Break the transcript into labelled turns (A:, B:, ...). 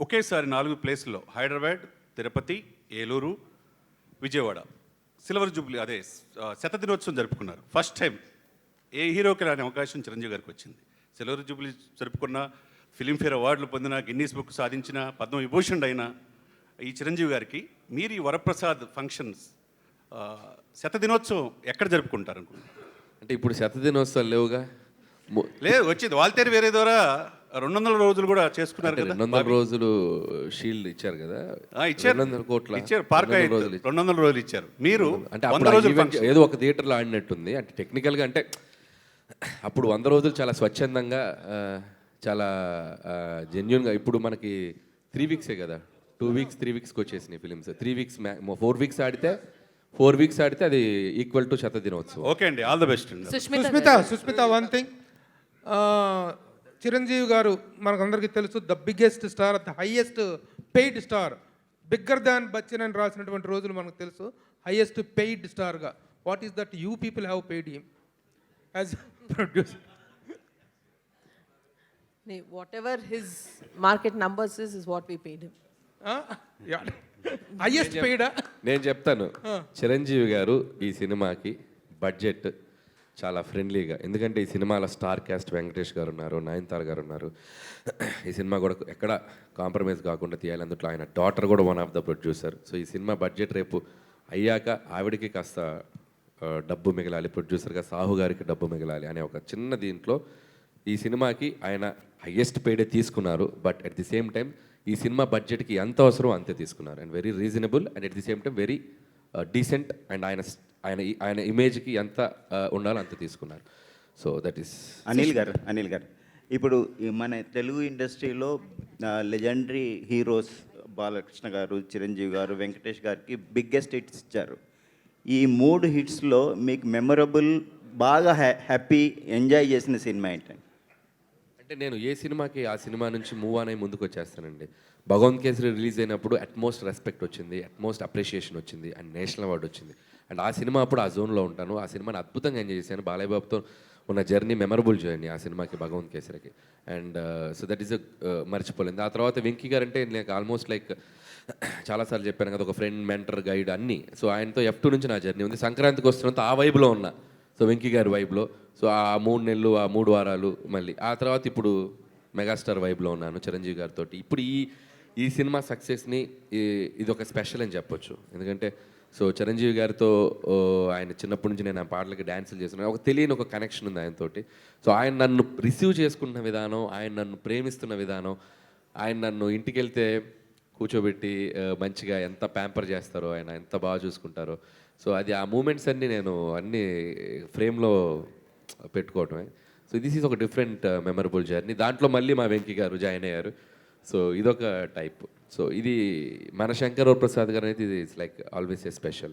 A: ఒకేసారి నాలుగు ప్లేసుల్లో హైదరాబాద్ తిరుపతి ఏలూరు విజయవాడ. సిల్వర్ జూబ్లీ అదే శత దినోత్సవం జరుపుకున్నారు. ఫస్ట్ టైం ఏ హీరోకి రాని అవకాశం చిరంజీవి గారికి వచ్చింది. సిల్వర్ జూబ్లీ జరుపుకున్న ఫిలింఫేర్ అవార్డులు పొందిన గిన్నీస్ బుక్ సాధించిన పద్మ విభూషణ్ అయిన ఈ చిరంజీవి గారికి మీరు ఈ వరప్రసాద్ ఫంక్షన్స్ శత దినోత్సవం ఎక్కడ జరుపుకుంటారు అనుకుంటున్నారు?
B: అంటే ఇప్పుడు శతదినోత్సవాలు లేవుగా? ము-
A: లేదు వచ్చింది. వాల్తేరు వేరే ద్వారా రెండు వందల రోజులు కూడా చేసుకున్నారు కదా
B: రెండు వందల రోజులు షీల్డ్ ఇచ్చారు కదా?
A: ఆ, ఇచ్చారు.
B: రెండు వందల కోట్ల.
A: ఇచ్చారు. పార్క్
B: రెండు వందల రోజులు ఇచ్చారు.
A: రెండు వందల రోజులు ఇచ్చారు. మీరు
B: అంటే
A: వంద రోజులు
B: ఏదో ఒక థియేటర్లో ఆడినట్టుంది. అంటే టెక్నికల్గా అంటే అప్పుడు వంద రోజులు చాలా స్వచ్ఛందంగా చాలా జెన్యున్గా ఇప్పుడు మనకి త్రీ వీక్సే కదా? టూ వీక్స్ త్రీ వీక్స్కి వచ్చేసినాయి films three weeks four weeks ఆడితే ఫోర్ వీక్స్ ఆడితే అది ఈక్వల్ టు శత దినోత్సవం
A: ఓకే అండి. All the best
C: Susmita Susmita one thing Chiranjeevi గారు మనకందరికీ తెలుసు the biggest star the highest paid star bigger than Bachchan అని రాసినటువంటి రోజులు మనకు తెలుసు. హైయెస్ట్ పెయిడ్ స్టార్గా what is that you people have paid him as producer
D: whatever his market numbers is, is what we paid him.
C: Highest పెయిడా
B: నేను చెప్తాను. చిరంజీవి గారు ఈ సినిమాకి బడ్జెట్ చాలా ఫ్రెండ్లీగా ఎందుకంటే ఈ సినిమాల స్టార్ క్యాస్ట్ వెంకటేష్ గారు ఉన్నారు నయన్తార గారు ఉన్నారు ఈ సినిమా కూడా ఎక్కడ కాంప్రమైజ్ కాకుండా తీయాలి. అందులో ఆయన డాటర్ కూడా one of the producer so ఈ సినిమా బడ్జెట్ రేపు అయ్యాక ఆవిడకి కాస్త డబ్బు మిగలాలి ప్రొడ్యూసర్గా సాహు గారికి డబ్బు మిగలాలి అనే ఒక చిన్న దీంట్లో ఈ సినిమాకి ఆయన హయ్యెస్ట్ పేడే తీసుకున్నారు. But at the same time ఈ సినిమా బడ్జెట్కి ఎంత అవసరం అంతే తీసుకున్నారు. And very reasonable and at the same time very decent and ఆయన ఆయన ఆయన ఇమేజ్కి ఎంత ఉండాలో అంత తీసుకున్నారు. సో దట్ ఈస్
E: అనిల్ గారు అనిల్ గారు. ఇప్పుడు మన తెలుగు ఇండస్ట్రీలో లెజెండరీ హీరోస్ బాలకృష్ణ గారు చిరంజీవి గారు వెంకటేష్ గారికి బిగ్గెస్ట్ హిట్స్ ఇచ్చారు. ఈ మూడు హిట్స్లో మీకు మెమరబుల్ బాగా హ్యా హ్యాపీ ఎంజాయ్ చేసిన సినిమా ఏంటండి?
B: అంటే నేను ఏ సినిమాకి ఆ సినిమా నుంచి మూవ్ అయి ముందుకు వచ్చేస్తానండి. భగవంత్ కేసరి రిలీజ్ అయినప్పుడు అట్మోస్ట్ రెస్పెక్ట్ వచ్చింది అట్మోస్ట్ అప్రిషియేషన్ వచ్చింది అండ్ నేషనల్ అవార్డు వచ్చింది. అండ్ ఆ సినిమా అప్పుడు ఆ జోన్లో ఉంటాను. ఆ సినిమాని అద్భుతంగా ఎంజాయ్ చేశాను. బాలయ్య బాబుతో ఉన్న జర్నీ మెమరబుల్ జర్నీ ఆ సినిమాకి భగవంత్ కేసరికి. And uh, so that is uh, మర్చిపోలేదు ఆ తర్వాత వెంకీ గారు అంటే నాకు ఆల్మోస్ట్ లైక్ చాలాసార్లు చెప్పాను కదా ఒక ఫ్రెండ్ మెంటర్ గైడ్ అన్నీ. సో ఆయనతో ఎఫ్ టూ నుంచి నా జర్నీ ఉంది. సంక్రాంతికి వస్తున్నంత ఆ వైబ్లో ఉన్నా. సో వెంకీ గారి వైబ్లో సో ఆ మూడు నెలలు ఆ మూడు వారాలు మళ్ళీ. ఆ తర్వాత ఇప్పుడు మెగాస్టార్ వైబ్లో ఉన్నాను చిరంజీవి గారితో ఇప్పుడు ఈ ఈ సినిమా సక్సెస్ని ఇది ఒక స్పెషల్ అని చెప్పొచ్చు. ఎందుకంటే సో చిరంజీవి గారితో ఆయన చిన్నప్పటి నుంచి నేను ఆ పాటలకి డ్యాన్సులు చేస్తున్నాను. ఒక తెలియని ఒక కనెక్షన్ ఉంది ఆయనతోటి. సో ఆయన నన్ను రిసీవ్ చేసుకుంటున్న విధానం ఆయన నన్ను ప్రేమిస్తున్న విధానం ఆయన నన్ను ఇంటికి వెళ్తే కూర్చోబెట్టి మంచిగా ఎంత ప్యాంపర్ చేస్తారో ఆయన ఎంత బాగా చూసుకుంటారో. సో అది ఆ మూమెంట్స్ అన్నీ నేను అన్నీ ఫ్రేమ్లో పెట్టుకోవటమే. సో దిస్ ఈజ్ ఒక డిఫరెంట్ మెమరబుల్ జర్నీ దాంట్లో మళ్ళీ మా వెంకీ గారు జాయిన్ అయ్యారు. సో ఇదొక టైప్ సో ఇది మన శంకర్ ప్రసాద్ గారు అనేది ఇది it's like always a special